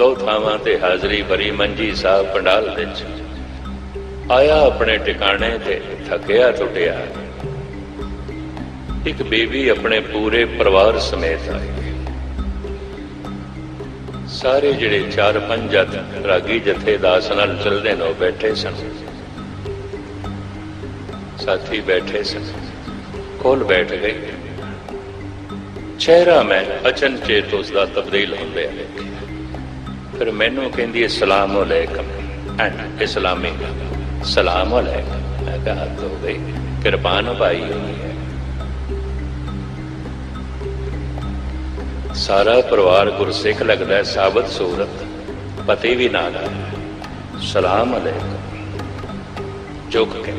ਦੋ ਥਾਵਾਂ ਤੇ ਹਾਜ਼ਰੀ ਭਰੀ ਮੰਜੀ ਸਾਹਿਬ ਪੰਡਾਲ ਵਿੱਚ। ਆਇਆ ਆਪਣੇ ਟਿਕਾਣੇ ਤੇ ਥੱਕਿਆ ਟੁੱਟਿਆ। ਇੱਕ ਬੀਬੀ ਆਪਣੇ ਪੂਰੇ ਪਰਿਵਾਰ ਸਮੇਤ ਆਈ। ਸਾਰੇ ਜਿਹੜੇ ਚਾਰ ਪੰਜ ਜਥ ਰਾਗੀ ਜਥੇ ਦਾਸ ਨਾਲ ਚੱਲਦੇ ਨੇ ਉਹ ਬੈਠੇ ਸਨ। ਸਾਥੀ ਬੈਠੇ ਸਨ। ਕੋਲ ਬੈਠ ਗਏ। ਚਿਹਰਾ ਮੈਂ ਅਚਨਚੇਤ ਉਸ ਦਾ ਤਬਦੀਲ ਹੁੰਦੇ ਆ ਫਿਰ ਮੈਨੂੰ ਕਹਿੰਦੀ ਅਸਲਾਮ ਅਲੈਕਮ। ਐਂਡ ਇਸਲਾਮੀ ਸਲਾਮ ਅਲੈਕਮ। ਮੈਂ ਕਿਹਾ, ਹੱਦ ਗਈ। ਕਿਰਪਾਨ ਭਾਈ ਹੋਈ ਹੈ। ਸਾਰਾ ਪਰਿਵਾਰ ਗੁਰਸਿੱਖ ਲੱਗਦਾ ਹੈ, ਸਾਬਤ ਸੂਰਤ, ਪਤੀ ਵੀ ਨਾਲ ਸਲਾਮ ਅਲੈਕਮ। ਝੁਕ ਕੇ।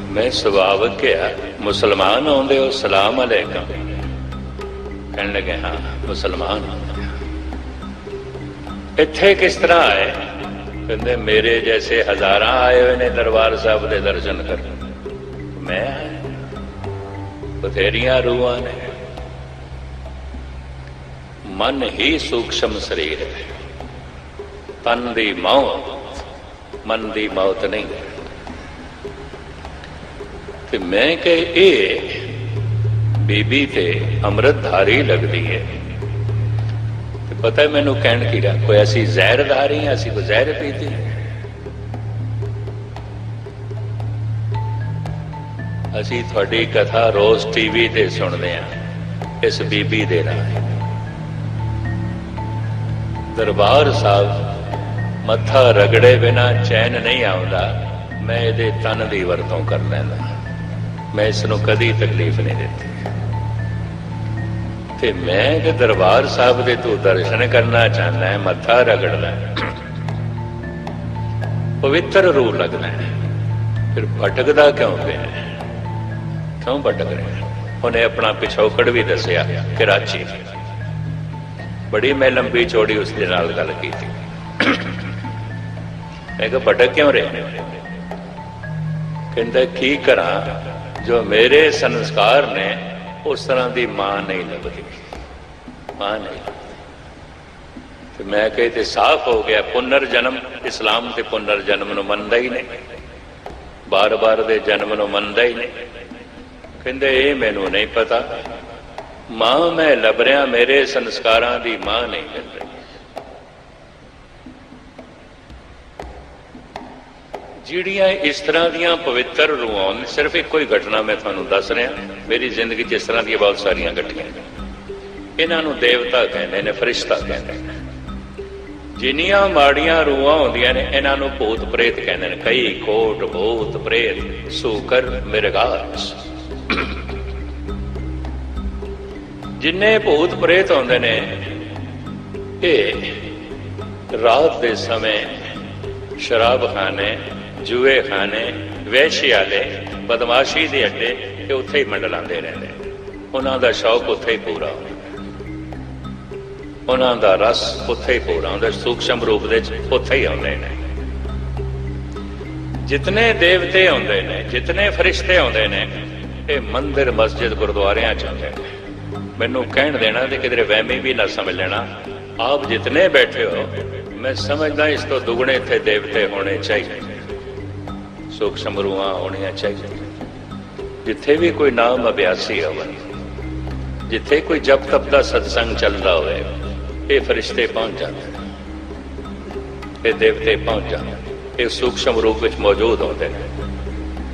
ਮੈਂ ਸੁਭਾਵਕ ਕਿਹਾ, ਮੁਸਲਮਾਨ ਆਉਂਦੇ ਹੋ, ਸਲਾਮ ਅਲੈਕਮ। ਕਹਿਣ ਲੱਗੇ, ਹਾਂ, ਮੁਸਲਮਾਨ ਇੱਥੇ ਕਿਸ ਤਰ੍ਹਾਂ ਆਏ? ਕਹਿੰਦੇ, ਮੇਰੇ ਜੈਸੇ ਹਜ਼ਾਰਾਂ ਆਏ ਹੋਏ ਨੇ ਦਰਬਾਰ ਸਾਹਿਬ ਦੇ ਦਰਸ਼ਨ ਕਰਨ। ਮੈਂ ਬਥੇਰੀਆਂ ਰੂਹਾਂ ਨੇ। ਮਨ ਹੀ ਸੂਖਸ਼ਮ ਸਰੀਰ ਹੈ। ਤਨ ਦੀ ਮੌਤ, ਮਨ ਦੀ ਮੌਤ ਨਹੀਂ। ਤੇ ਮੈਂ ਕਿ ਇਹ ਬੀਬੀ ਤੇ ਅੰਮ੍ਰਿਤਧਾਰੀ ਲੱਗਦੀ ਹੈ। ਤੇ ਪਤਾ ਹੈ ਮੈਨੂੰ ਕਹਿਣ ਕੀ ਰਿਹਾ? ਕੋਈ ਅਸੀਂ ਜ਼ਹਿਰਧਾਰੀ ਹਾਂ ਅਸੀਂ ਕੋਈ ਜ਼ਹਿਰ ਪੀਤੀ ਅਸੀਂ ਤੁਹਾਡੀ ਕਥਾ ਰੋਜ਼ ਟੀਵੀ ਤੇ ਸੁਣਦੇ ਹਾਂ। ਇਸ ਬੀਬੀ ਦੇ ਰਾਹੀਂ ਦਰਬਾਰ ਸਾਹਿਬ ਮੱਥਾ ਰਗੜੇ ਬਿਨਾ ਚੈਨ ਨਹੀਂ ਆਉਂਦਾ। ਮੈਂ ਇਹਦੇ ਤਨ ਦੀ ਵਰਤੋਂ ਕਰ ਲੈਂਦਾ। ਮੈਂ ਇਸ ਨੂੰ ਕਦੀ ਤਕਲੀਫ ਨਹੀਂ ਦਿੱਤੀ। ਤੇ ਮੈਂ ਕਿ ਦਰਬਾਰ ਸਾਹਿਬ ਦੇ ਤੂੰ ਦਰਸ਼ਨ ਕਰਨਾ ਚਾਹੁੰਦਾ ਹੈ, ਮੱਥਾ ਰਗੜਨਾ ਪਵਿੱਤਰ ਰੂਹ ਲੱਗਦਾ ਫਿਰ ਭਟਕਦਾ ਕਿਉਂ ਪਿਆ ਕਿਉਂ ਭਟਕ ਰਿਹਾ ਉਹਨੇ ਆਪਣਾ ਪਿਛੋਕੜ ਵੀ ਦੱਸਿਆ ਕਰਾਚੀ ਬੜੀ ਮੈਂ ਲੰਬੀ ਚੌੜੀ ਉਸ ਦੇ ਨਾਲ ਗੱਲ ਕੀਤੀ। ਮੈਂ ਕਿਹਾ, ਭਟਕ ਕਿਉਂ ਰਿਹਾ ਕਹਿੰਦਾ, ਕੀ ਕਰਾਂ? ਜੋ ਮੇਰੇ ਸੰਸਕਾਰ ਨੇ, ਉਸ ਤਰ੍ਹਾਂ ਦੀ ਮਾਂ ਨਹੀਂ ਲੱਭਦੀ। ਮਾਂ ਨਹੀਂ ਤੇ ਮੈਂ ਕਹੇ ਤੇ ਸਾਫ਼ ਹੋ ਗਿਆ, ਪੁਨਰ ਜਨਮ, ਇਸਲਾਮ ਤੇ ਪੁਨਰ ਜਨਮ ਨੂੰ ਮੰਨਦਾ ਹੀ ਨਹੀਂ। ਬਾਰ-ਬਾਰ ਦੇ ਜਨਮ ਨੂੰ ਮੰਨਦਾ ਹੀ ਨਹੀਂ। ਕਹਿੰਦੇ, ਇਹ ਮੈਨੂੰ ਨਹੀਂ ਪਤਾ। ਮਾਂ ਮੈਂ ਲੱਭ ਰਿਹਾ, ਮੇਰੇ ਸੰਸਕਾਰਾਂ ਦੀ ਮਾਂ ਨਹੀਂ ਮਿਲ ਰਹੀ ਜਿਹੜੀਆਂ ਇਸ ਤਰ੍ਹਾਂ ਦੀਆਂ ਪਵਿੱਤਰ ਰੂਹਾਂ ਸਿਰਫ ਇੱਕੋ ਹੀ ਘਟਨਾ ਮੈਂ ਤੁਹਾਨੂੰ ਦੱਸ ਰਿਹਾ, ਮੇਰੀ ਜ਼ਿੰਦਗੀ 'ਚ ਇਸ ਤਰ੍ਹਾਂ ਦੀਆਂ ਬਹੁਤ ਸਾਰੀਆਂ ਘਟੀਆਂ ਨੇ। ਇਹਨਾਂ ਨੂੰ ਦੇਵਤਾ ਕਹਿੰਦੇ ਨੇ, ਫਰਿਸ਼ਤਾ ਕਹਿੰਦੇ ਨੇ। ਜਿੰਨੀਆਂ ਮਾੜੀਆਂ ਰੂਹਾਂ ਹੁੰਦੀਆਂ ਨੇ, ਇਹਨਾਂ ਨੂੰ ਭੂਤ ਪ੍ਰੇਤ ਕਹਿੰਦੇ ਨੇ। ਕਈ ਕੋਟ ਭੂਤ ਪ੍ਰੇਤ, ਸੂਕਰ, ਮਿਰਗਾਸ। ਜਿੰਨੇ ਭੂਤ ਪ੍ਰੇਤ ਹੁੰਦੇ ਨੇ, ਇਹ ਰਾਤ ਦੇ ਸਮੇਂ ਸ਼ਰਾਬ ਖਾਨੇ ਜੂਏ ਖਾਨੇ ਵੈਸ਼ਿਆਲੇ ਬਦਮਾਸ਼ੀ ਦੇ ਅੱਡੇ ਇਹ ਉੱਥੇ ਹੀ ਮੰਡਲਾਉਂਦੇ ਰਹਿੰਦੇ। ਉਹਨਾਂ ਦਾ ਸ਼ੌਕ ਉੱਥੇ ਹੀ ਪੂਰਾ ਉਹਨਾਂ ਦਾ ਰਸ ਉੱਥੇ ਹੀ ਪੂਰਾ ਹੁੰਦਾ, ਸੂਖਸ਼ਮ ਰੂਪ ਦੇ ਵਿੱਚ ਉੱਥੇ ਹੀ ਆਉਂਦੇ ਨੇ। ਜਿਤਨੇ ਦੇਵਤੇ ਆਉਂਦੇ ਨੇ, ਜਿਤਨੇ ਫਰਿਸ਼ਤੇ ਆਉਂਦੇ ਨੇ, ਇਹ ਮੰਦਿਰ, ਮਸਜਿਦ, ਗੁਰਦੁਆਰਿਆਂ ਚ ਆਉਂਦੇ ਨੇ। ਮੈਨੂੰ ਕਹਿਣ ਦੇਣਾ ਤੇ ਕਿਧਰੇ ਵਹਿਮੀ ਵੀ ਨਾ ਸਮਝ ਲੈਣਾ। ਆਪ ਜਿਤਨੇ ਬੈਠੇ ਹੋ, ਮੈਂ ਸਮਝਦਾ ਇਸ ਤੋਂ ਦੁਗਣੇ ਇੱਥੇ ਦੇਵਤੇ ਹੋਣੇ ਚਾਹੀਦੇ। ਸੂਖਸ਼ਮ ਰੂਹਾਂ ਹੋਣੀਆਂ ਚਾਹੀਦੀਆਂ। ਜਿੱਥੇ ਵੀ ਕੋਈ ਨਾਮ ਅਭਿਆਸੀ ਹੋਵੇ, ਜਿੱਥੇ ਕੋਈ ਜਪ ਤਪ ਦਾ ਸਤਸੰਗ ਚੱਲਦਾ ਹੋਵੇ, ਇਹ ਫਰਿਸ਼ਤੇ ਪਹੁੰਚ ਜਾਂਦੇ ਇਹ ਦੇਵਤੇ ਪਹੁੰਚ ਜਾਂਦੇ ਇਹ ਸੂਖਸ਼ਮ ਰੂਪ ਵਿੱਚ ਮੌਜੂਦ ਹੁੰਦੇ ਨੇ।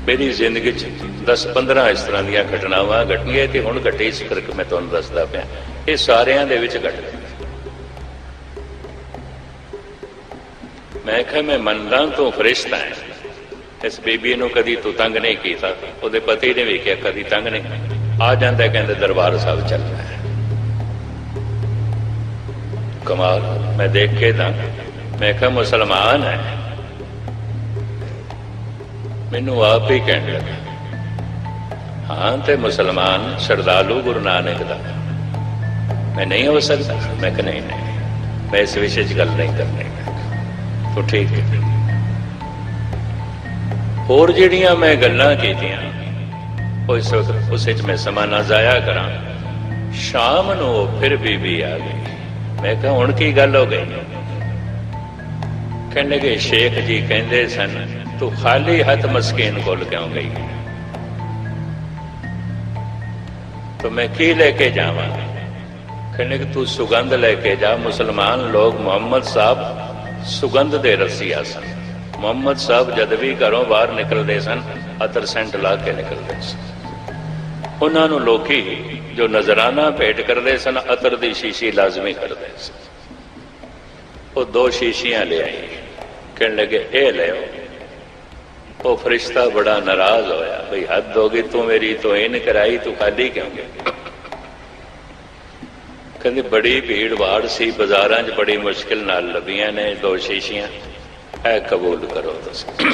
ਮੇਰੀ ਜ਼ਿੰਦਗੀ 'ਚ 10-15 ਇਸ ਤਰ੍ਹਾਂ ਦੀਆਂ ਘਟਨਾਵਾਂ ਘਟੀਆਂ ਤੇ ਹੁਣ ਘਟੀ ਇਸ ਕਰਕੇ ਮੈਂ ਤੁਹਾਨੂੰ ਦੱਸਦਾ ਪਿਆ। ਇਹ ਸਾਰਿਆਂ ਦੇ ਵਿੱਚ ਘਟ ਮੈਂ ਕਿਹਾ ਮੈਂ ਮੰਨਦਾ ਤੂੰ ਫਰਿਸ਼ਤਾ ਹੈ। ਇਸ ਬੀਬੀ ਨੂੰ ਕਦੀ ਤੂੰ ਤੰਗ ਨਹੀਂ ਕੀਤਾ, ਉਹਦੇ ਪਤੀ ਨੇ ਵੀ ਕਿਹਾ, ਕਦੀ ਤੰਗ ਨਹੀਂ। ਆ ਜਾਂਦਾ ਕਹਿੰਦੇ ਦਰਬਾਰ ਸਾਹਿਬ ਚੱਲਦਾ ਕਮਾਲ, ਮੈਂ ਦੇਖ ਕੇ ਤਾਂ, ਮੈਂ ਕਿਹਾ ਮੁਸਲਮਾਨ ਹੈ। ਮੈਨੂੰ ਆਪ ਹੀ ਕਹਿਣ ਲੱਗਾ, ਹਾਂ ਤੇ ਮੁਸਲਮਾਨ ਸ਼ਰਧਾਲੂ ਗੁਰੂ ਨਾਨਕ ਦਾ ਮੈਂ ਨਹੀਂ ਹੋ ਸਕਦਾ, ਮੈਂ ਕਿ ਨਹੀਂ ਨਹੀਂ, ਮੈਂ ਇਸ ਵਿਸ਼ੇ 'ਚ ਗੱਲ ਨਹੀਂ ਕਰਨੀ। ਤੋ ਠੀਕ ਹੈ। ਹੋਰ ਜਿਹੜੀਆਂ ਮੈਂ ਗੱਲਾਂ ਕੀਤੀਆਂ, ਉਹ ਇਸ ਵਕਤ ਉਸ ਵਿੱਚ ਮੈਂ ਸਮਾਂ ਨਾ ਜ਼ਾਇਆ ਕਰਾਂ। ਸ਼ਾਮ ਨੂੰ ਫਿਰ ਬੀਬੀ ਆ ਗਈ। ਮੈਂ ਕਿਹਾ, ਹੁਣ ਕੀ ਗੱਲ ਹੋ ਗਈ? ਕਹਿਣ ਲੱਗੇ ਸ਼ੇਖ ਜੀ ਕਹਿੰਦੇ ਸਨ, ਤੂੰ ਖਾਲੀ ਹੱਥ ਮਸਕੀਨ ਕੋਲ ਕਿਉਂ ਗਈ? ਤਾਂ ਮੈਂ ਕੀ ਲੈ ਕੇ ਜਾਵਾਂ? ਕਹਿੰਦੇ ਕਿ ਤੂੰ ਸੁਗੰਧ ਲੈ ਕੇ ਜਾ। ਮੁਸਲਮਾਨ ਲੋਕ ਮੁਹੰਮਦ ਸਾਹਿਬ ਸੁਗੰਧ ਦੇ ਰਸੀਆ ਸਨ। ਮੁਹੰਮਦ ਸਾਹਿਬ ਜਦ ਵੀ ਘਰੋਂ ਬਾਹਰ ਨਿਕਲਦੇ ਸਨ, ਅਤਰ ਸੈਂਟ ਲਾ ਕੇ ਨਿਕਲਦੇ ਸਨ। ਉਹਨਾਂ ਨੂੰ ਲੋਕੀ ਜੋ ਨਜ਼ਰਾਨਾ ਭੇਟ ਕਰਦੇ ਸਨ, ਅਤਰ ਦੀ ਸ਼ੀਸ਼ੀ ਲਾਜ਼ਮੀ ਕਰਦੇ ਸਨ। ਉਹ ਦੋ ਸ਼ੀਸ਼ੀਆਂ ਲਿਆਈ ਕਹਿਣ ਲੱਗੇ, ਇਹ ਲਿਓ ਉਹ ਫਰਿਸ਼ਤਾ ਬੜਾ ਨਾਰਾਜ਼ ਹੋਇਆ, ਭਈ ਹੱਦ ਹੋ ਗਈ, ਤੂੰ ਮੇਰੀ ਤੋਇਨ ਕਰਾਈ, ਤੂੰ ਖਾਲੀ ਕਿਉਂ ਗਿਆ? ਕਹਿੰਦੇ, ਬੜੀ ਭੀੜ ਵਾੜ ਸੀ, ਬਾਜ਼ਾਰਾਂ 'ਚ ਬੜੀ ਮੁਸ਼ਕਿਲ ਨਾਲ ਲੱਭੀਆਂ ਨੇ ਦੋ ਸ਼ੀਸ਼ੀਆਂ। ਹੈ ਕਬੂਲ ਕਰੋ ਤੁਸੀਂ।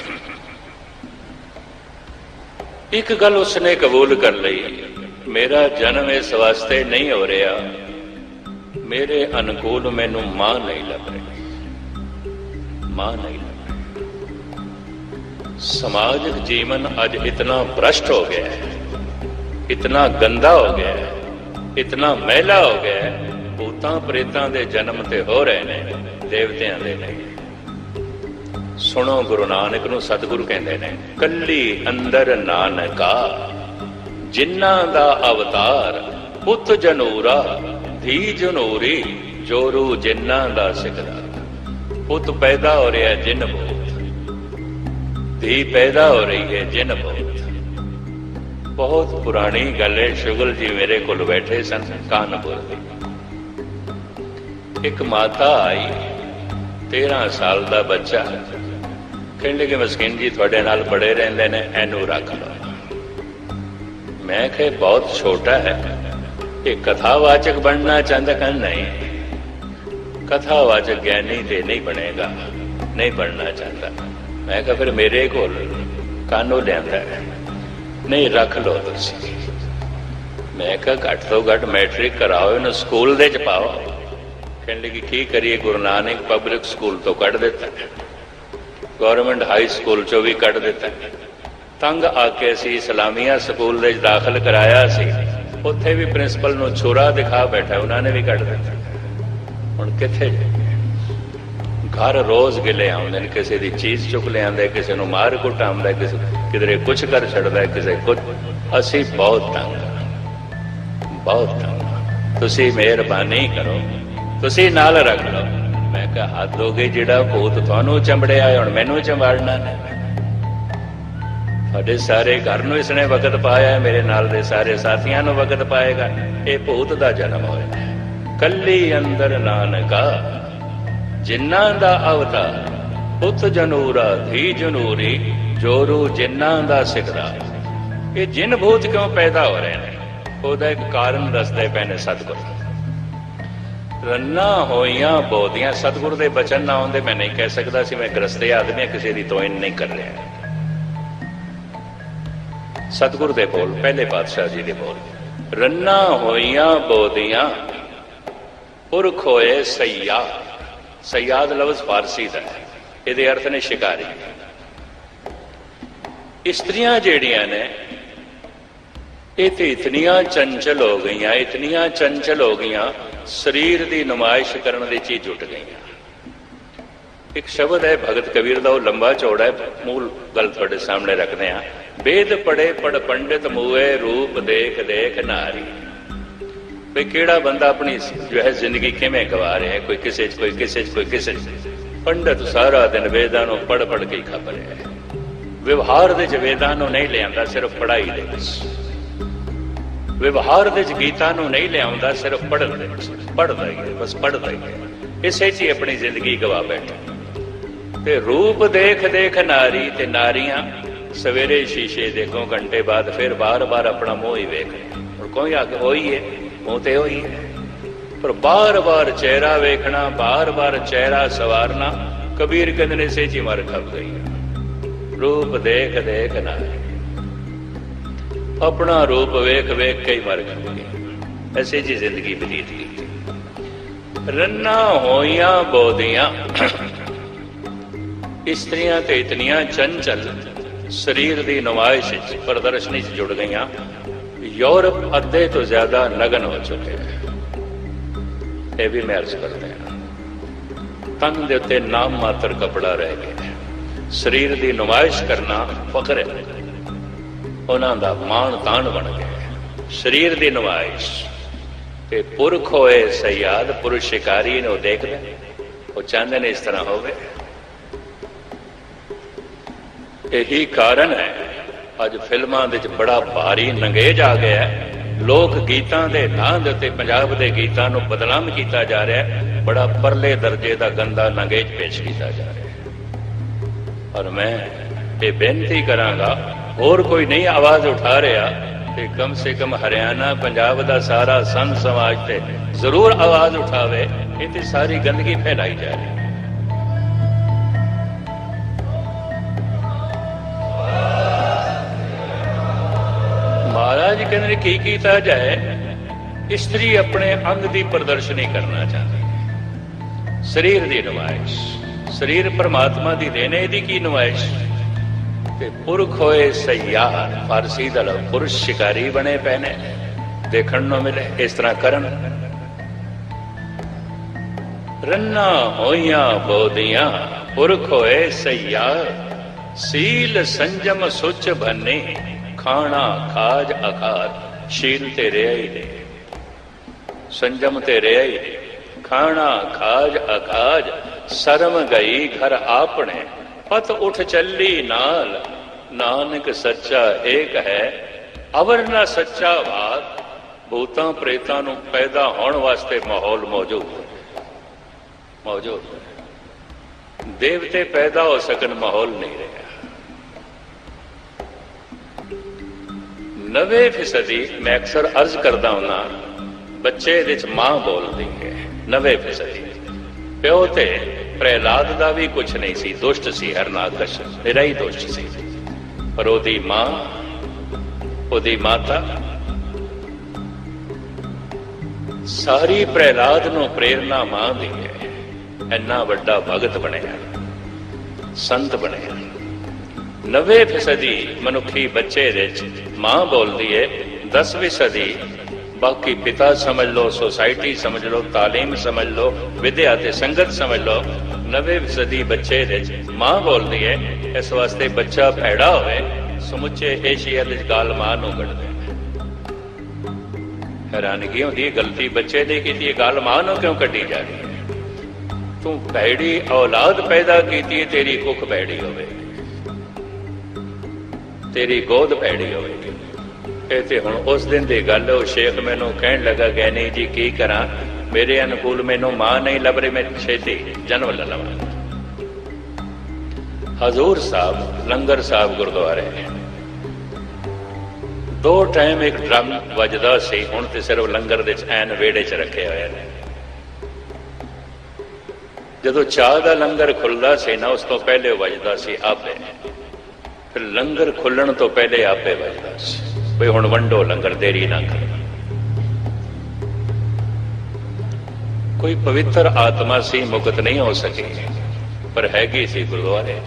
ਇੱਕ ਗੱਲ ਉਸਨੇ ਕਬੂਲ ਕਰ ਲਈ। ਮੇਰਾ ਜਨਮ ਇਸ ਵਾਸਤੇ ਨਹੀਂ ਹੋ ਰਿਹਾ। ਮੇਰੇ ਅਨੁਕੂਲ ਮੈਨੂੰ ਮਾਂ ਨਹੀਂ ਲੱਭ ਰਹੀ। ਮਾਂ ਨਹੀਂ ਲੱਭ ਸਮਾਜਿਕ ਜੀਵਨ ਅੱਜ ਇਤਨਾ ਭ੍ਰਸ਼ਟ ਹੋ ਗਿਆ ਹੈ। ਇਤਨਾ ਗੰਦਾ ਹੋ ਗਿਆ ਹੈ। ਇਤਨਾ ਮਹਿਲਾ ਹੋ ਗਿਆ ਹੈ। ਭੂਤਾਂ ਪ੍ਰੇਤਾਂ ਦੇ ਜਨਮ ਤੇ ਹੋ ਰਹੇ ਨੇ। ਦੇਵਤਿਆਂ ਦੇ ਨਹੀਂ। ਸੁਣੋ ਗੁਰੂ ਨਾਨਕ ਨੂੰ ਸਤਿਗੁਰੂ ਕਹਿੰਦੇ ਨੇ, ਕੱਲੀ ਅੰਦਰ ਨਾਨਕਾ ਜਿਨ੍ਹਾਂ ਦਾ ਅਵਤਾਰ ਪੁੱਤ ਜਨੂਰਾ, ਧੀ ਜਨੂਰੀ, ਜੋਰੂ ਜਿਨ੍ਹਾਂ ਦਾ ਸਿਕਦਾ। ਪੁੱਤ ਪੈਦਾ ਹੋ ਰਿਹਾ ਜਿਨ ਬੋਤ ਧੀ ਪੈਦਾ ਹੋ ਰਹੀ ਹੈ ਜਿਨ ਬਹੁਤ ਬਹੁਤ ਪੁਰਾਣੀ ਗੱਲ ਹੈ, ਸ਼ੁਗਲ ਜੀ ਮੇਰੇ ਕੋਲ ਬੈਠੇ ਸਨ ਕਾਨਪੁਰ ਦੇ। ਇੱਕ ਮਾਤਾ ਆਈ 13 ਸਾਲ ਦਾ ਬੱਚਾ। ਕਹਿਣ ਲੱਗੇ ਮਸਕੀਨ ਜੀ ਤੁਹਾਡੇ ਨਾਲ ਬੜੇ ਰਹਿੰਦੇ ਨੇ ਇਹਨੂੰ ਰੱਖ ਲਓ। ਮੈਂ ਕਿਹਾ ਬਹੁਤ ਛੋਟਾ ਹੈ। ਇਹ ਕਥਾਵਾਚਕ ਬਣਨਾ ਚਾਹੁੰਦਾ ਕਿ ਨਹੀਂ। ਕਥਾਵਾਚਕ ਗਿਆਨੀ ਤੇ ਨਹੀਂ ਬਣੇਗਾ, ਨਹੀਂ ਬਣਨਾ ਚਾਹੁੰਦਾ। ਮੈਂ ਕਿਹਾ ਫਿਰ ਮੇਰੇ ਕੋਲ ਕਾਨੋ ਲਿਆਂਦਾ ਹੈ। ਨਹੀਂ, ਰੱਖ ਲਓ ਤੁਸੀਂ। ਮੈਂ ਕਿਹਾ ਘੱਟ ਤੋਂ ਘੱਟ ਮੈਟ੍ਰਿਕ ਕਰਾਓ, ਇਹਨੂੰ ਸਕੂਲ ਦੇ ਚ ਪਾਓ। ਕਹਿੰਦੇ ਕਿ ਕੀ ਕਰੀਏ, ਗੁਰੂ ਨਾਨਕ ਪਬਲਿਕ ਸਕੂਲ ਤੋਂ ਕੱਢ ਦਿੱਤਾ। ਗਵਰਨਮੈਂਟ ਹਾਈ ਸਕੂਲ ਚੋਂ ਵੀ ਕੱਢ ਦਿੱਤਾ। ਤੰਗ ਆ ਕੇ ਅਸੀਂ ਇਸਲਾਮੀਆ ਸਕੂਲ ਦੇ ਦਾਖਲ ਕਰਾਇਆ ਸੀ। ਉੱਥੇ ਵੀ ਪ੍ਰਿੰਸੀਪਲ ਨੂੰ ਛੁਰਾ ਦਿਖਾ ਬੈਠਾ, ਉਹਨਾਂ ਨੇ ਵੀ ਕੱਢ ਦਿੱਤਾ। ਹੁਣ ਕਿੱਥੇ ਘਰ ਰੋਜ਼ ਗਿਲੇ ਆਉਂਦੇ ਨੇ, ਕਿਸੇ ਦੀ ਚੀਜ਼ ਚੁੱਕ ਲਿਆਂਦੇ ਕਿਸੇ ਨੂੰ ਮਾਰ ਕੁੱਟ ਆਉਂਦਾ, ਕਿਸੇ ਕਿਧਰੇ ਕੁਝ ਕਰ ਛੱਡਦਾ, ਕਿਸੇ ਕੁਝ ਅਸੀਂ ਬਹੁਤ ਤੰਗ ਬਹੁਤ ਤੰਗ ਤੁਸੀਂ ਮਿਹਰਬਾਨੀ ਕਰੋ। ਤੁਸੀਂ ਨਾਲ ਰੱਖ ਲਓ। ਮੈਂ ਕਿਹਾ, ਹੱਦ ਹੋ ਗਈ ਜਿਹੜਾ ਭੂਤ ਤੁਹਾਨੂੰ ਚੰਬੜਿਆ ਹੁਣ ਮੈਨੂੰ ਚੰਬੜਨਾ ਨੇ ਸਾਡੇ ਸਾਰੇ ਘਰ ਨੂੰ ਇਸਨੇ ਵਕਤ ਪਾਇਆ ਮੇਰੇ ਨਾਲ ਦੇ ਸਾਰੇ ਸਾਥੀਆਂ ਨੂੰ ਵਕਤ ਪਾਏਗਾ। ਇਹ ਭੂਤ ਦਾ ਜਨਮ ਹੋਇਆ ਕੱਲੀ ਅੰਦਰ ਨਾਨਕਾ ਜਿਨ੍ਹਾਂ ਦਾ ਅਵਤਾਰ, ਪੁੱਤ ਜਨੂਰਾ, ਧੀ ਜਨੂਰੀ, ਜੋਰੂ ਜਿਨ੍ਹਾਂ ਦਾ ਸਿਕਦਾ। ਇਹ ਜਿਨ ਭੂਤ ਕਿਉਂ ਪੈਦਾ ਹੋ ਰਹੇ ਨੇ? ਉਹਦਾ ਇੱਕ ਕਾਰਨ ਦੱਸਦੇ ਪਏ ਨੇ ਸਤਿਗੁਰ। ਰੰਨਾ ਹੋਈਆਂ ਬੋਧੀਆਂ, ਸਤਿਗੁਰ ਦੇ ਬਚਨ ਨਾ ਆਉਂਦੇ, ਮੈਂ ਨਹੀਂ ਕਹਿ ਸਕਦਾ ਸੀ, ਮੈਂ ਗ੍ਰਸਤੇ ਆਦਮੀ ਕਿਸੇ ਦੀ ਤੋਇਨ ਨਹੀਂ ਕਰ ਰਿਹਾ। ਸਤਿਗੁਰ ਦੇ ਬੋਲ, ਪਹਿਲੇ ਪਾਤਸ਼ਾਹ ਜੀ ਦੇ ਬੋਲ। ਰੰਨਾ ਹੋਈਆਂ ਬੋਦੀਆਂ ਪੁਰਖ ਹੋਏ ਸਈਆ। ਸਯਾਦ ਲਫ਼ਜ਼ ਫਾਰਸੀ ਦਾ ਹੈ, ਇਹਦੇ ਅਰਥ ਨੇ ਸ਼ਿਕਾਰੀ। ਇਸਤਰੀਆਂ ਜਿਹੜੀਆਂ ਨੇ, ਇਹ ਤੇ ਇਤਨੀਆਂ ਚੰਚਲ ਹੋ ਗਈਆਂ, ਇਤਨੀਆਂ ਚੰਚਲ ਹੋ ਗਈਆਂ ਸਰੀਰ ਦੀ ਨੁਮਾਇਸ਼ ਕਰਨ ਦੇ ਚੀ ਜੁਟ ਗਈਆਂ। ਇੱਕ ਸ਼ਬਦ ਹੈ, ਭਗਤ ਕਬੀਰ ਦਾ, ਉਹ ਲੰਬਾ ਚੌੜਾ ਹੈ, ਮੂਲ ਗੱਲ ਤੁਹਾਡੇ ਸਾਹਮਣੇ ਰੱਖਦੇ ਹਾਂ। ਵੇਦ ਪੜੇ ਪੜ ਪੰਡਿਤ ਮੂਏ ਰੂਪ ਦੇਖ ਦੇਖ ਨਾਰੀ। ਵੀ ਕਿਹੜਾ ਬੰਦਾ ਆਪਣੀ ਜੋ ਹੈ ਜ਼ਿੰਦਗੀ ਕਿਵੇਂ ਗਵਾ ਰਿਹਾ ਹੈ? ਕੋਈ ਕਿਸੇ 'ਚ, ਕੋਈ ਕਿਸੇ 'ਚ, ਕੋਈ ਕਿਸੇ 'ਚ। ਪੰਡਤ ਸਾਰਾ ਦਿਨ ਵੇਦਾਂ ਨੂੰ ਪੜ ਪੜ ਕੇ ਹੀ ਖਪ ਰਿਹਾ ਹੈ। ਵਿਵਹਾਰ ਦੇ ਚ ਵੇਦਾਂ ਨੂੰ ਨਹੀਂ ਲਿਆਂਦਾ, ਸਿਰਫ ਪੜ੍ਹਾਈ ਦੇ ਵਿੱਚ। ਵਿਵਹਾਰ ਦੇ ਚ ਗੀਤਾ ਨੂੰ ਨਹੀਂ ਲਿਆਉਂਦਾ, ਸਿਰਫ ਪੜ੍ਹਨ ਦੇ ਪੜ੍ਹਦਾ ਹੀ ਹੈ, ਬਸ ਪੜ੍ਹਦਾ ਹੀ ਹੈ। ਇਸੇ 'ਚ ਹੀ ਆਪਣੀ ਜ਼ਿੰਦਗੀ ਗਵਾ ਬੈਠਾ। ਤੇ ਰੂਪ ਦੇਖ ਦੇਖ ਨਾਰੀ ਤੇ ਨਾਰੀਆਂ, ਸਵੇਰੇ ਸ਼ੀਸ਼ੇ ਦੇਖੋ, ਘੰਟੇ ਬਾਅਦ ਫਿਰ ਬਾਰ-ਬਾਰ ਆਪਣਾ ਮੂੰਹ ਹੀ ਵੇਖ ਹੁਣ ਕੋਈ ਆ ਕੇ ਹੋਈ ਹੈ, ਮੂੰਹ ਤੇ ਹੋਈ ਹੈ। ਪਰ ਬਾਰ-ਬਾਰ ਚਿਹਰਾ ਵੇਖਣਾ, ਬਾਰ-ਬਾਰ ਚਿਹਰਾ ਸਵਾਰਨਾ, ਕਬੀਰ ਕਹਿੰਦੇ ਨੇ ਸੇ ਜੀ ਮਰ ਖਪ ਗਈ ਰੂਪ ਦੇਖ ਦੇਖ ਨਾਰੀ। ਆਪਣਾ ਰੂਪ ਵੇਖ ਵੇਖ ਕੇ ਹੀ ਮਰ ਗਈ ਐਸੇ ਜੀ ਜ਼ਿੰਦਗੀ ਬਤੀਤ ਕੀਤੀ। ਰੰਨਾ ਹੋਈਆਂ ਬੋਦੀਆਂ ਇਸਤਰੀਆਂ ਤੇ ਇਤਨੀਆਂ ਚੰਚਲ ਸਰੀਰ ਦੀ ਨੁਮਾਇਸ਼ ਚ ਪ੍ਰਦਰਸ਼ਨੀ ਚ ਜੁੜ ਗਈਆਂ। ਯੂਰਪ ਅੱਧੇ ਤੋਂ ਜ਼ਿਆਦਾ ਨਗਨ ਹੋ ਚੁੱਕੇ ਹੈ ਇਹ ਵੀ ਮੈਂ ਅਰਜ਼ ਕਰਦਾ ਹਾਂ। ਤਨ ਦੇ ਉੱਤੇ ਨਾਮ ਮਾਤਰ ਕਪੜਾ ਰਹਿ ਗਿਆ ਸਰੀਰ ਦੀ ਨੁਮਾਇਸ਼ ਕਰਨਾ ਫਖਰ ਹੈ। ਉਹਨਾਂ ਦਾ ਮਾਣ ਤਾਣ ਬਣ ਗਿਆ। ਸਰੀਰ ਦੀ ਨੁਮਾਇਸ਼ ਤੇ ਪੁਰਖ ਹੋਏ ਸਯਾਦ, ਪੁਰਸ਼ ਸ਼ਿਕਾਰੀ ਨੂੰ ਦੇਖਦੇ ਉਹ ਚਾਹੁੰਦੇ ਨੇ ਇਸ ਤਰ੍ਹਾਂ ਹੋਵੇ। ਇਹੀ ਕਾਰਨ ਹੈ, ਅੱਜ ਫਿਲਮਾਂ ਦੇ ਵਿੱਚ ਬੜਾ ਭਾਰੀ ਨੰਗੇਜ ਆ ਗਿਆ ਲੋਕ ਗੀਤਾਂ ਦੇ ਨਾਂ ਦੇ ਉੱਤੇ ਪੰਜਾਬ ਦੇ ਗੀਤਾਂ ਨੂੰ ਬਦਨਾਮ ਕੀਤਾ ਜਾ ਰਿਹਾ ਹੈ। ਬੜਾ ਪਰਲੇ ਦਰਜੇ ਦਾ ਗੰਦਾ ਨੰਗੇਜ ਪੇਸ਼ ਕੀਤਾ ਜਾ ਰਿਹਾ ਹੈ। ਔਰ ਮੈਂ ਇਹ ਬੇਨਤੀ ਕਰਾਂਗਾ ਹੋਰ ਕੋਈ ਨਹੀਂ ਆਵਾਜ਼ ਉਠਾ ਰਿਹਾ ਤੇ ਕਮ ਸੇ ਕਮ ਹਰਿਆਣਾ ਪੰਜਾਬ ਦਾ ਸਾਰਾ ਸੰਤ ਸਮਾਜ ਤੇ ਜ਼ਰੂਰ ਆਵਾਜ਼ ਉਠਾਵੇ ਇਹ ਤੇ ਸਾਰੀ ਗੰਦਗੀ ਫੈਲਾਈ ਜਾ ਰਹੀ ਮਹਾਰਾਜ ਕਹਿੰਦੇ ਨੇ ਕੀ ਕੀਤਾ ਜਾਏ? ਇਸਤਰੀ ਆਪਣੇ ਅੰਗ ਦੀ ਪ੍ਰਦਰਸ਼ਨੀ ਕਰਨਾ ਚਾਹੁੰਦੀ ਸਰੀਰ ਦੀ ਨੁਮਾਇਸ਼ ਸਰੀਰ ਪਰਮਾਤਮਾ ਦੀ ਦੇਣ ਹੈ, ਇਹਦੀ ਕੀ ਨੁਮਾਇਸ਼? ਤੇ ਪੁਰਖ ਹੋਏ ਸਯਾਰ, ਫਾਰਸੀ ਦਾ ਲਫ਼ਜ਼ ਪੁਰਸ਼ ਸ਼ਿਕਾਰੀ ਬਣੇ ਪਏ ਨੇ। ਦੇਖਣ ਨੂੰ ਮਿਲੇ ਇਸ ਤਰ੍ਹਾਂ ਕਰਨ। ਰੰਨਾ ਹੋਈਆਂ ਬੋਦੀਆਂ ਪੁਰਖ ਹੋਏ ਸਯਾਰ, ਸੀਲ ਸੰਜਮ ਸੁਚ ਭੰਨੇ, ਖਾਣਾ ਖਾਜ ਅਖਾਰ, ਸ਼ੀਲ ਤੇ ਰਿਆ ਹੀ ਨੇ ਸੰਜਮ ਤੇ ਰਿਆ ਹੀ ਖਾਣਾ ਖਾਜ ਅਖਾਜ, ਸ਼ਰਮ ਗਈ ਘਰ ਆਪਣੇ। ਪਤ ਉਠ ਚੱਲੀ ਨਾਲ, ਨਾਨਕ ਸੱਚਾ ਏਕ ਹੈ, ਅਵਰ ਨਾ ਸੱਚਾ ਬਾਤ, ਭੂਤਾਂ ਪ੍ਰੇਤਾਂ ਨੂੰ ਪੈਦਾ ਹੋਣ ਵਾਸਤੇ ਮਾਹੌਲ ਮੌਜੂਦ ਹੈ। ਮੌਜੂਦ ਹੈ। ਦੇਵਤੇ ਪੈਦਾ ਹੋ ਸਕਣ, ਮਾਹੌਲ ਨਹੀਂ ਰਿਹਾ। ਨਵੇਂ ਫੀਸਦੀ, ਮੈਂ ਅਕਸਰ ਅਰਜ਼ ਕਰਦਾ ਹੁੰਦਾ, ਬੱਚੇ ਦੇ ਚ ਮਾਂ ਬੋਲਦੀ ਹੈ। ਨਵੇਂ ਫੀਸਦੀ। ਪਿਓ ਤੇ ਪ੍ਰਹਿਲਾਦ ਦਾ ਵੀ ਕੁਝ ਨਹੀਂ ਸੀ, ਦੁਸ਼ਟ ਸੀ ਹਰਨਾਕਸ਼ ਮੇਰਾ ਹੀ ਦੁਸ਼ਟ ਸੀ। ਪਰ ਉਹਦੀ ਮਾਂ, ਉਹਦੀ ਮਾਤਾ ਸਾਰੀ ਪ੍ਰਹਿਲਾਦ ਨੂੰ ਪ੍ਰੇਰਣਾ ਮਾਂ ਦੀ ਹੈ। ਇੰਨਾ ਵੱਡਾ ਭਗਤ ਬਣਿਆ, ਸੰਤ ਬਣਿਆ। ਨਵੇਂ ਫੀਸਦੀ ਮਨੁੱਖੀ ਬੱਚੇ ਦੇ ਵਿੱਚ ਮਾਂ ਬੋਲਦੀ ਹੈ 10ਵੀਂ ਸਦੀ ਬਾਕੀ ਪਿਤਾ ਸਮਝ ਲਓ ਸੋਸਾਇਟੀ ਸਮਝ ਲਓ, ਤਾਲੀਮ ਸਮਝ ਲਓ, ਵਿਦਿਆ ਤੇ ਸੰਗਤ ਸਮਝ ਲਓ, ਨਵੇਂ ਸਦੀ ਬੱਚੇ ਦੇ ਮਾਂ ਬੋਲਦੀ ਹੈ, ਇਸ ਵਾਸਤੇ ਬੱਚਾ ਭੈੜਾ ਹੋਵੇ, ਸਮੁੱਚੇ ਏਸ਼ੀਆ ਦੇ ਗਾਲ ਮਾਂ ਨੂੰ ਕੱਢਦੇ ਹੈਰਾਨਗੀ ਹੁੰਦੀ ਹੈ, ਗਲਤੀ ਬੱਚੇ ਦੀ ਕੀਤੀ ਹੈ, ਗਾਲ ਮਾਂ ਨੂੰ ਕਿਉਂ ਕੱਢੀ ਜਾ ਰਹੀ ਹੈ? ਤੂੰ ਭੈੜੀ ਔਲਾਦ ਪੈਦਾ ਕੀਤੀ ਹੈ, ਤੇਰੀ ਕੁੱਖ ਭੈੜੀ ਹੋਵੇ। ਤੇਰੀ ਗੋਦ ਭੈੜੀ ਹੋਵੇ। ਇਹ ਤੇ ਹੁਣ ਉਸ ਦਿਨ ਦੀ ਗੱਲ ਉਹ ਸ਼ੇਖ ਮੈਨੂੰ ਕਹਿਣ ਲੱਗਾ ਗੈਨੀ ਜੀ, ਕੀ ਕਰਾਂ? ਮੇਰੇ ਅਨੁਕੂਲ ਮੈਨੂੰ ਮਾਂ ਨਹੀਂ ਲੱਭ ਰਹੀ, ਮੈਂ ਛੇਤੀ ਜਨਮ ਲੈ ਲਵਾਂ। ਹਜ਼ੂਰ ਸਾਹਿਬ, ਲੰਗਰ ਸਾਹਿਬ ਗੁਰਦੁਆਰੇ ਦੋ ਟਾਈਮ ਇੱਕ ਡਰਮ ਵੱਜਦਾ ਸੀ, ਹੁਣ ਤੇ ਸਿਰਫ ਲੰਗਰ ਦੇ ਐਨ ਵੇੜੇ ਚ ਰੱਖਿਆ ਹੋਇਆ ਨੇ। ਜਦੋਂ ਚਾਹ ਦਾ ਲੰਗਰ ਖੁੱਲਦਾ ਸੀ ਨਾ, ਉਸ ਤੋਂ ਪਹਿਲੇ ਉਹ ਵੱਜਦਾ ਸੀ ਆਪੇ। ਫਿਰ ਲੰਗਰ ਖੁੱਲਣ ਤੋਂ ਪਹਿਲੇ ਆਪੇ ਵੱਜਦਾ ਸੀ। ਵੀ ਹੁਣ ਵੰਡੋ ਲੰਗਰ, ਦੇਰੀ ਨਾ ਕਰੋ। ਕੋਈ ਪਵਿੱਤਰ ਆਤਮਾ ਸੀ, ਮੁਕਤ ਨਹੀਂ ਹੋ ਸਕੀ, ਪਰ ਹੈਗੀ ਸੀ ਗੁਰਦੁਆਰੇ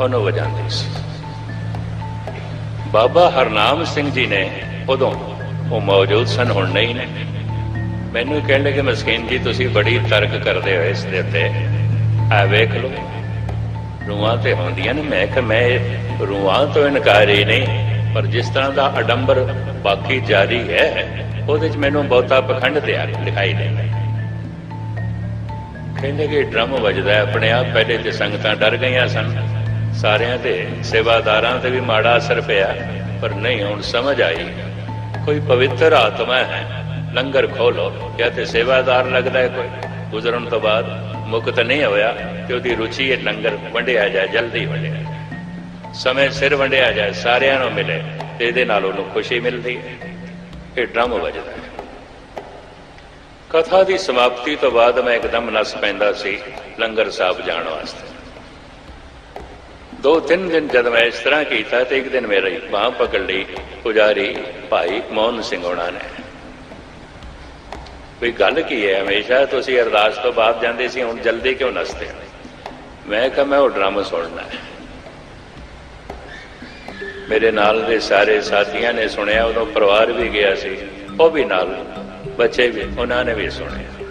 ਉਹਨੂੰ ਵਜਾਉਂਦੀ ਸੀ। ਬਾਬਾ ਹਰਨਾਮ ਸਿੰਘ ਜੀ ਨੇ ਉਦੋਂ, ਉਹ ਮੌਜੂਦ ਸਨ, ਹੁਣ ਨਹੀਂ ਨੇ। ਮੈਨੂੰ ਕਹਿਣ ਲੱਗੇ ਮਸਕੀਨ ਜੀ, ਤੁਸੀਂ ਬੜੀ ਤਰਕ ਕਰਦੇ ਹੋ ਇਸ ਦੇ ਉੱਤੇ। ਆ ਵੇਖ ਲਓ। ਰੂਹਾਂ ਤੇ ਹੁੰਦੀਆਂ ਨੇ, ਮੈਂ ਕਿ ਮੈਂ ਰੂਹਾਂ ਤੋਂ ਇਨਕਾਰੀ ਨਹੀਂ। ਪਰ ਜਿਸ ਤਰ੍ਹਾਂ ਦਾ ਅਡੰਬਰ ਬਾਕੀ ਜਾਰੀ ਹੈ, ਉਹਦੇ ਚ ਮੈਨੂੰ ਬਹੁਤਾ ਪਖੰਡ ਤਿਆਰ ਲਿਖਾਈ ਦਿੰਦਾ ਕਹਿੰਦੇ ਕਿ ਡਰਮ ਵੱਜਦਾ ਆਪਣੇ ਆਪ ਪਹਿਲੇ ਤੇ ਸੰਗਤਾਂ ਡਰ ਗਈਆਂ ਸਨ। ਸਾਰਿਆਂ ਤੇ ਸੇਵਾਦਾਰਾਂ ਤੇ ਵੀ ਮਾੜਾ ਅਸਰ ਪਿਆ, ਪਰ ਨਹੀਂ, ਹੁਣ ਸਮਝ ਆਈ। ਕੋਈ ਪਵਿੱਤਰ ਆਤਮਾ ਹੈ, ਲੰਗਰ ਖੋਲੋ, ਜਾਂ ਤੇ ਸੇਵਾਦਾਰ ਲੱਗਦਾ ਹੈ ਕੋਈ। ਗੁਜ਼ਰਨ ਤੋਂ ਬਾਅਦ ਮੁਕਤ ਨਹੀਂ ਹੋਇਆ, ਤੇ ਉਹਦੀ ਰੁਚੀ ਇਹ ਲੰਗਰ ਵੰਡਿਆ ਜਾਏ, ਜਲਦੀ ਵੰਡਿਆ ਸਮੇਂ ਸਿਰ ਵੰਡਿਆ ਜਾਏ, ਸਾਰਿਆਂ ਨੂੰ ਮਿਲੇ, ਤੇ ਇਹਦੇ ਨਾਲ ਉਹਨੂੰ ਖੁਸ਼ੀ ਮਿਲਦੀ ਹੈ। ਇਹ ਡਰਮ ਵੱਜਦਾ ਹੈ। ਕਥਾ ਦੀ ਸਮਾਪਤੀ ਤੋਂ ਬਾਅਦ ਮੈਂ ਇੱਕਦਮ ਨਸ ਪੈਂਦਾ ਸੀ ਲੰਗਰ ਸਾਹਿਬ ਜਾਣ ਵਾਸਤੇ। ਦੋ ਤਿੰਨ ਦਿਨ ਜਦ ਮੈਂ ਇਸ ਤਰ੍ਹਾਂ ਕੀਤਾ ਤੇ ਇੱਕ ਦਿਨ ਮੇਰਾ ਹੀ ਬਾਹ ਪਕੜ ਲਈ ਪੁਜਾਰੀ ਭਾਈ ਮੋਹਨ ਸਿੰਘ ਹੋਣਾ ਨੇ। ਕੋਈ ਗੱਲ ਕੀ ਹੈ, ਹਮੇਸ਼ਾ ਤੁਸੀਂ ਅਰਦਾਸ ਤੋਂ ਬਾਅਦ ਜਾਂਦੇ ਸੀ, ਹੁਣ ਜਲਦੀ ਕਿਉਂ ਨਸਦੇ ਮੈਂ ਕਿਹਾ, ਮੈਂ ਉਹ ਡਰਾਮਾ ਸੁਣਨਾ ਹੈ। ਮੇਰੇ ਨਾਲ ਦੇ ਸਾਰੇ ਸਾਥੀਆਂ ਨੇ ਸੁਣਿਆ ਉਦੋਂ ਪਰਿਵਾਰ ਵੀ ਗਿਆ ਸੀ, ਉਹ ਵੀ ਨਾਲ, ਬੱਚੇ ਵੀ, ਉਹਨਾਂ ਨੇ ਵੀ ਸੁਣਿਆ।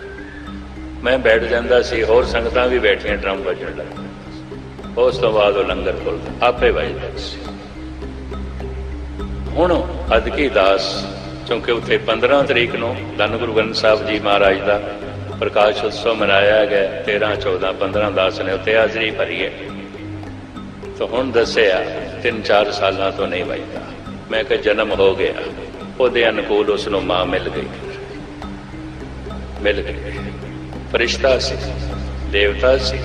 ਮੈਂ ਬੈਠ ਜਾਂਦਾ ਸੀ, ਹੋਰ ਸੰਗਤਾਂ ਵੀ ਬੈਠੀਆਂ, ਡਰਮ ਵੱਜਣ ਲੱਗ ਉਸ ਤੋਂ ਬਾਅਦ ਉਹ ਲੰਗਰ ਖੁੱਲ੍ਹਦਾ ਆਪੇ ਵੱਜਦਾ ਸੀ। ਹੁਣ ਅਦਕੀ ਦਾਸ, ਕਿਉਂਕਿ ਉੱਥੇ 15 ਤਰੀਕ ਨੂੰ ਧੰਨ ਗੁਰੂ ਗ੍ਰੰਥ ਸਾਹਿਬ ਜੀ ਮਹਾਰਾਜ ਦਾ ਪ੍ਰਕਾਸ਼ ਉਤਸਵ ਮਨਾਇਆ ਗਿਆ 13 14 15 ਦਾਸ ਨੇ ਉੱਥੇ ਹਾਜ਼ਰੀ ਭਰੀ ਹੈ। ਤਾਂ ਹੁਣ ਦੱਸਿਆ 3-4 ਸਾਲਾਂ ਤੋਂ ਨਹੀਂ ਵੱਜਦਾ। ਮੈਂ ਕਿਹਾ, ਜਨਮ ਹੋ ਗਿਆ। ਉਹਦੇ ਅਨੁਕੂਲ ਉਸ ਨੂੰ ਮਾਂ ਮਿਲ ਗਈ। ਮਿਲ ਗਈ। ਫਰਿਸ਼ਤਾ ਸੀ, ਦੇਵਤਾ ਸੀ,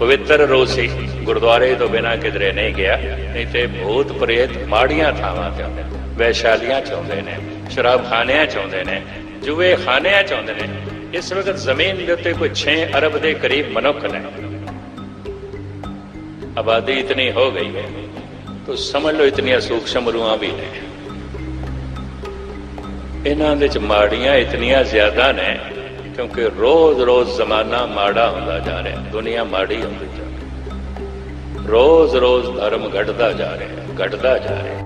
ਪਵਿੱਤਰ ਰੂਹ ਸੀ। ਗੁਰਦੁਆਰੇ ਤੋਂ ਬਿਨਾ ਕਿਧਰੇ ਨਹੀਂ ਗਿਆ। ਨਹੀਂ ਤੇ ਭੂਤ ਪ੍ਰੇਤ ਮਾੜੀਆਂ ਥਾਵਾਂ ਤੇ ਆਉਂਦੇ ਵੈਸ਼ਾਲੀਆਂ ਚਾਹੁੰਦੇ ਨੇ ਸ਼ਰਾਬ ਖਾਨਿਆਂ ਚ ਨੇ ਜੂਏ ਖਾਨਿਆਂ ਚਾਹੁੰਦੇ ਨੇ। ਇਸ ਵਕਤ ਜ਼ਮੀਨ ਦੇ ਉੱਤੇ ਕੋਈ 6 ਅਰਬ ਦੇ ਕਰੀਬ ਮਨੁੱਖ ਨੇ। ਆਬਾਦੀ ਇਤਨੀ ਹੋ ਗਈ ਹੈ। ਤੋ ਸਮਝ ਲਓ ਇਤਨੀਆਂ ਸੂਖਸ਼ਮ ਰੂਹਾਂ ਵੀ ਨੇ। ਇਹਨਾਂ ਦੇ ਚ ਮਾੜੀਆਂ ਇਤਨੀਆਂ ਜ਼ਿਆਦਾ ਨੇ, ਕਿਉਂਕਿ ਰੋਜ਼-ਰੋਜ਼ ਜ਼ਮਾਨਾ ਮਾੜਾ ਹੁੰਦਾ ਜਾ ਰਿਹਾ, ਦੁਨੀਆ ਮਾੜੀ ਹੁੰਦੀ ਜਾ ਰਹੀ। ਰੋਜ਼-ਰੋਜ਼ ਧਰਮ ਘਟਦਾ ਜਾ ਰਿਹਾ, ਘਟਦਾ ਜਾ ਰਿਹਾ।